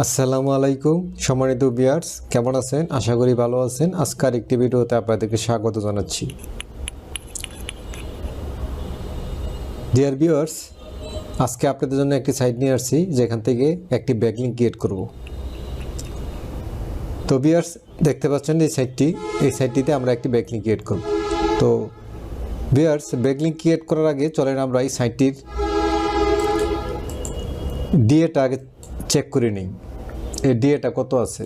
আসসালামু আলাইকুম, সম্মানিত বিয়ার্স কেমন আছেন? আশা করি ভালো আছেন। আজকের একটি ভিডিওতে আপনাদেরকে স্বাগত জানাচ্ছি। ডিয়ার বিয়ার্স আজকে আপনাদের জন্য একটি সাইট নিয়ে আসছি, যেখান থেকে একটি ব্যাকলিং ক্রিয়েট করব। তো বিয়ার্স দেখতে পাচ্ছেন এই সাইটটি এই সাইটটিতে আমরা একটি ব্যাকলিং ক্রিয়েট করব। তো বিয়ার্স ব্যাকলিং ক্রিয়েট করার আগে চলেন আমরা এই সাইটটির ডিএটা আগে চেক করে নিই। এই ডিএটা কত আছে?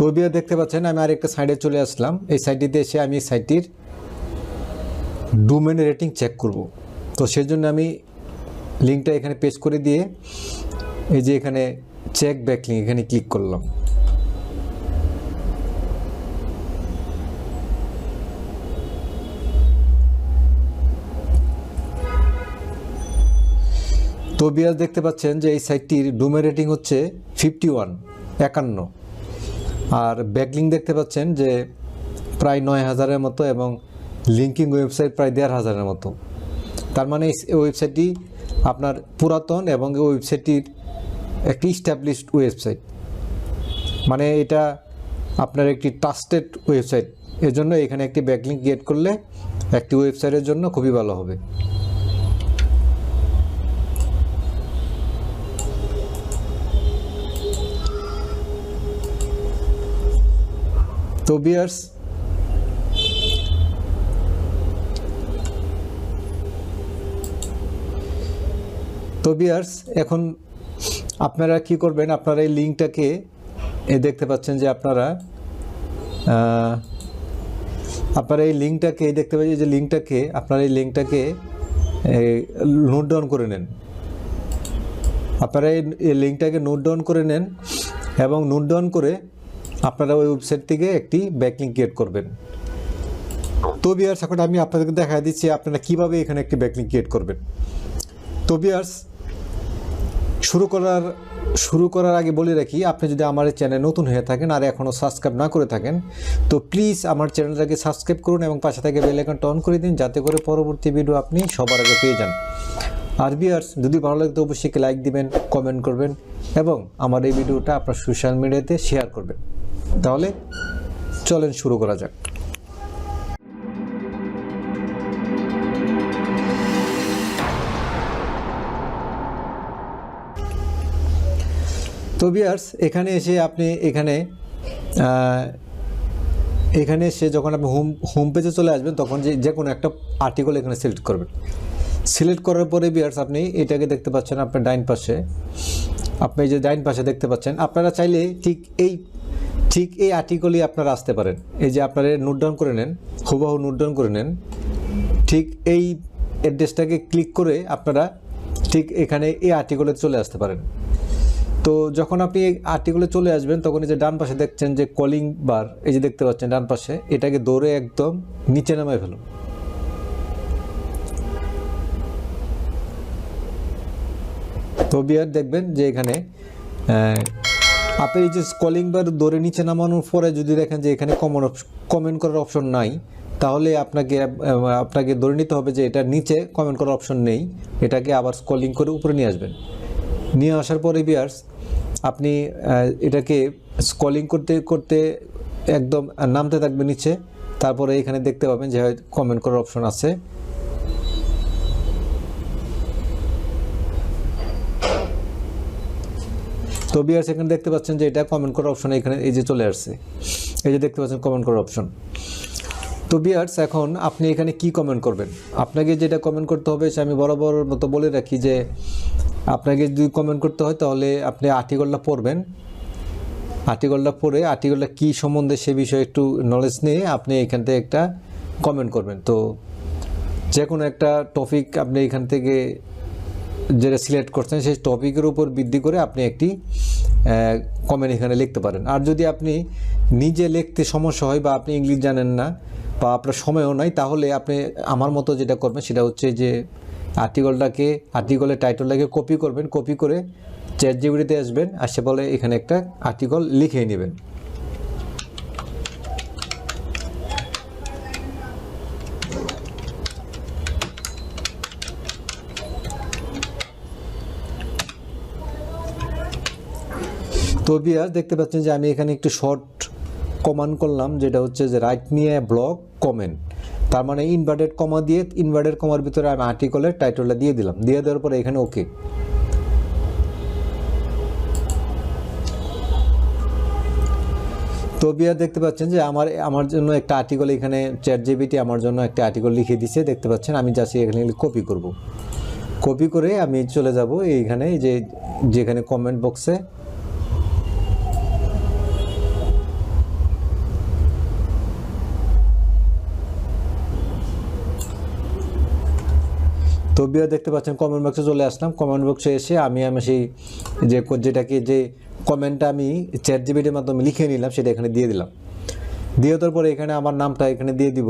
তো দেখতে পাচ্ছেন, আমি আরেকটা সাইডে চলে আসলাম। এই সাইডটিতে এসে আমি এই সাইটটির ডোমেন রেটিং চেক করব। তো সেই জন্য আমি লিঙ্কটা এখানে পেজ করে দিয়ে এই যে এখানে চেক ব্যাক লিঙ্ক এখানে ক্লিক করলাম। তো বিয়াস দেখতে পাচ্ছেন যে এই সাইটটির ডোমেন রেটিং হচ্ছে ফিফটি ওয়ান একান্ন। আর ব্যাকলিং দেখতে পাচ্ছেন যে প্রায় নয় হাজারের মতো এবং লিঙ্কিং ওয়েবসাইট প্রায় দেড় হাজারের মতো। তার মানে এই ওয়েবসাইটটি আপনার পুরাতন এবং এই ওয়েবসাইটটির একটি স্ট্যাবলিশড ওয়েবসাইট মানে এটা আপনার একটি ট্রাস্টেড ওয়েবসাইট এজন্য এখানে একটি ব্যাকলিঙ্ক ক্রিয়েট করলে একটি ওয়েবসাইটের জন্য খুবই ভালো হবে। তো বিয়ার্স তো বিয়ার্স এখন আপনারা কি করবেন? আপনারা এই লিঙ্কটাকে দেখতে পাচ্ছেন যে আপনারা আপনারা এই লিঙ্কটাকে দেখতে পাচ্ছেন যে লিঙ্কটাকে, আপনারা এই লিঙ্কটাকে নোট ডাউন করে নেন। আপনারা এই লিঙ্কটাকে নোট ডাউন করে নেন এবং নোট ডাউন করে আপনারা ওই ওয়েবসাইট থেকে একটি ব্যাকলিঙ্ক ক্রিয়েট করবেন। তো বিয়ার্স এখন আমি আপনাদেরকে দেখা দিচ্ছি আপনারা কীভাবে এখানে একটি ব্যাকলিঙ্ক ক্রিয়েট করবেন। তো বিয়ার্স শুরু করার শুরু করার আগে বলে রাখি, আপনি যদি আমার চ্যানেল নতুন হয়ে থাকেন আর এখনও সাবস্ক্রাইব না করে থাকেন, তো প্লিজ আমার চ্যানেলটাকে সাবস্ক্রাইব করুন এবং পাশে থেকে বেল আইকনটা অন করে দিন যাতে করে পরবর্তী ভিডিও আপনি সবার আগে পেয়ে যান। আর বিয়ার্স যদি ভালো লাগে তো অবশ্যই লাইক দিবেন কমেন্ট করবেন এবং আমার এই ভিডিওটা আপনার সোশ্যাল মিডিয়াতে শেয়ার করবেন। তাহলে চলেন শুরু করা যাক। তো বিয়ার্স, এখানে এসে আপনি এখানে এখানে এসে যখন আপনি হোম হোম পেজে চলে আসবেন, তখন যে যে কোনো একটা আর্টিকেল এখানে সিলেক্ট করবেন। সিলেক্ট করার পরে বিয়ার্স, আপনি এটাকে দেখতে পাচ্ছেন আপনার ডাইন পাশে। আপনি যে ডাইন পাশে দেখতে পাচ্ছেন, আপনারা চাইলে ঠিক এই ঠিক এই আর্টিকেলই আপনারা আসতে পারেন। এই যে আপনারা নোট ডাউন করে নেন, হুবাহু নোট ডাউন করে নেন। ঠিক এই অ্যাড্রেসটাকে ক্লিক করে আপনারা ঠিক এখানে এই আর্টিকেলে চলে আসতে পারেন। তো যখন আপনি এই আর্টিকেলে চলে আসবেন, তখন এই যে ডান পাশে দেখছেন যে কলিং বার এই যে দেখতে পাচ্ছেন ডান পাশে, এটাকে দৌড়ে একদম নিচে নামায় ফেলুন। তো বিয়ার দেখবেন যে এখানে আপনি এই যে কলিং বার দৌড়ে নিচে নামানোর পরে যদি দেখেন যে এখানে কমন কমেন্ট করার অপশন নাই, তাহলে আপনাকে আপনাকে ধরে নিতে হবে যে এটা নিচে কমেন্ট করার অপশন নেই, এটাকে আবার স্কলিং করে উপরে নিয়ে আসবেন। নিয়ে আসার পরে বিয়ার্স আপনি এটাকে স্কলিং করতে করতে একদম নামতে থাকবে নিচে। তারপরে এখানে দেখতে পাবেন যে কমেন্ট করার অপশন আছে। তো বিয়ার্স এখানে দেখতে পাচ্ছেন যে এটা কমেন্ট করার অপশন এখানে এই যে চলে আসছে। এই যে দেখতে পাচ্ছেন কমেন্ট করার অপশন তো বিয়ার্স, এখন আপনি এখানে কি কমেন্ট করবেন? আপনাকে যেটা কমেন্ট করতে হবে সে আমি বরাবর মতো বলে রাখি যে, আপনাকে যদি কমেন্ট করতে হয় তাহলে আপনি আর্টিকলটা পড়বেন। আর্টিকলটা পড়ে আর্টিকলটা কী সম্বন্ধে সে বিষয়ে একটু নলেজ নিয়ে আপনি এখান থেকে একটা কমেন্ট করবেন। তো যে কোনো একটা টপিক আপনি এখান থেকে যেটা সিলেক্ট করছেন, সেই টপিকের উপর ভিত্তি করে আপনি একটি কমেন্ট এখানে লিখতে পারেন। আর যদি আপনি নিজে লিখতে সমস্যা হয় বা আপনি ইংলিশ জানেন না বা আপনার সময়ও নাই, তাহলে আপনি আমার মতো যেটা করবেন, সেটা হচ্ছে যে আর্টিকলটাকে আর্টিকলের টাইটলটাকে কপি করবেন। কপি করে চ্যাট জিবিটিতে আসবেন, আসে বলে এখানে একটা আর্টিকল লিখে নেবেন। তো বিয়ার দেখতে পাচ্ছেন যে আমি এখানে একটু শর্ট কমান করলাম, যেটা হচ্ছে যে রাইট নিয়ে ব্লক কমেন্ট তার মানে ইনভার্টেড কমা দিয়ে ইনভার্টেড কমার ভিতরে আমি আর্টিকলের টাইটেলটা দিয়ে দিলাম। দিয়ে দেওয়ার পরে এখানে ওকে তো বিয়ার দেখতে পাচ্ছেন যে আমার আমার জন্য একটা আর্টিকল এখানে চ্যাট জিবিটি আমার জন্য একটা আর্টিকল লিখে দিছে। দেখতে পাচ্ছেন, আমি জাস্ট এখানে কপি করব। কপি করে আমি চলে যাব এইখানে যে, যেখানে কমেন্ট বক্সে তো বিয়া দেখতে পাচ্ছেন কমেন্ট বক্সে চলে আসলাম। কমেন্ট বক্সে এসে আমি আমি সেই যে যেটাকে, যে কমেন্টটা আমি চ্যাট জিবিটির মাধ্যমে লিখে নিলাম, সেটা এখানে দিয়ে দিলাম। দিয়ে দেওয়ার পরে এখানে আমার নামটা এখানে দিয়ে দিব।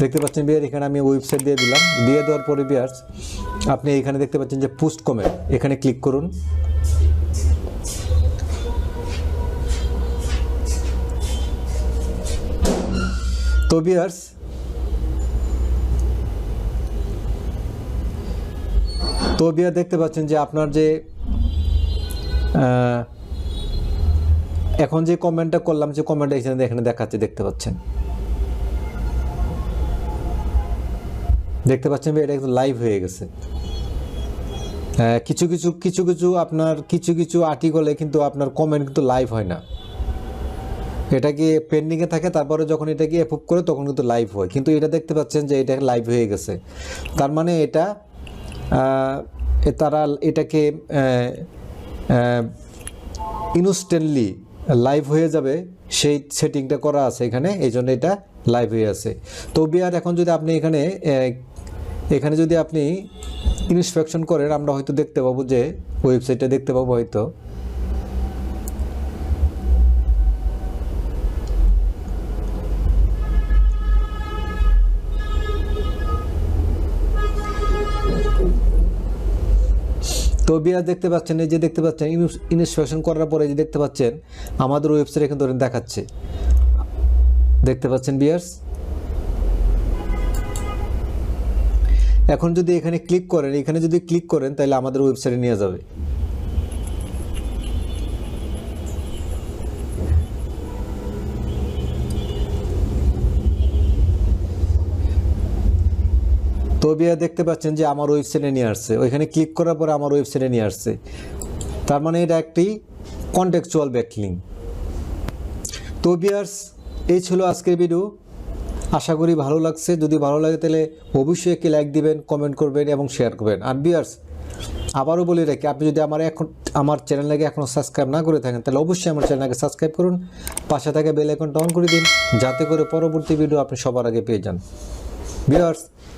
দেখতে পাচ্ছেন বিয়ার এখানে আমি ওয়েবসাইট দিয়ে দিলাম। দিয়ে দেওয়ার পরে বিয়ার্স আপনি এখানে দেখতে পাচ্ছেন যে পোস্ট কমেন্ট এখানে ক্লিক করুন। তো বিয়ার্স তো বিয়ার দেখতে পাচ্ছেন যে আপনার যে এখন যে কমেন্টটা করলাম, যে কমেন্টটা এখানে এখানে দেখাচ্ছে, দেখতে পাচ্ছেন। দেখতে পাচ্ছেন এটা কিন্তু লাইভ হয়ে গেছে। কিছু কিছু কিছু কিছু আপনার, কিছু কিছু আর্টিকেলে কিন্তু আপনার কমেন্ট কিন্তু লাইভ হয় না। এটা কি পেন্ডিংয়ে থাকে, তারপরে যখন এটা কি অ্যাপ্রুভ করে তখন কিন্তু লাইভ হয়। কিন্তু এটা দেখতে পাচ্ছেন যে এটা লাইভ হয়ে গেছে। তার মানে এটা তারা এটাকে ইনস্ট্যান্টলি লাইভ হয়ে যাবে, সেই সেটিংটা করা আছে এখানে, এই জন্য এটা লাইভ হয়ে আছে। তো বিয়ার এখন যদি আপনি এখানে এখানে যদি আপনি ইনস্পেকশন করেন, আমরা হয়তো দেখতে পাবো যে ওয়েবসাইটটা দেখতে পাবো হয়তো। তো বিয়ার দেখতে পাচ্ছেন, এই যে দেখতে পাচ্ছেন ইনস্টলেশন করার পরে যে দেখতে পাচ্ছেন, আমাদের ওয়েবসাইট এখানে ধরেন দেখাচ্ছে। দেখতে পাচ্ছেন বিয়ার্স এখন যদি এখানে ক্লিক করেন, এখানে যদি ক্লিক করেন, তাহলে আমাদের ওয়েবসাইটে নিয়ে যাবে। তো বিয়া দেখতে পাচ্ছেন যে আমার ওয়েবসাইটে নিয়ে আসছে। ওইখানে ক্লিক করার পরে আমার ওয়েবসাইটে নিয়ে আসছে। তার মানে এটা একটি কন্টেকচুয়াল ব্যাকলিং তো বিয়ার্স এই ছিল আজকের ভিডিও আশা করি ভালো লাগছে। যদি ভালো লাগে তাহলে অবশ্যই একটি লাইক দিবেন কমেন্ট করবেন এবং শেয়ার করবেন। আর বিয়ার্স আবারও বলে রাখি, আপনি যদি আমার এখন, আমার চ্যানেলটাকে এখনও সাবস্ক্রাইব না করে থাকেন, তাহলে অবশ্যই আমার চ্যানেলকে সাবস্ক্রাইব করুন। পাশে থাকা বেল আইকনটা অন করে দিন, যাতে করে পরবর্তী ভিডিও আপনি সবার আগে পেয়ে যান। বিয়ার্স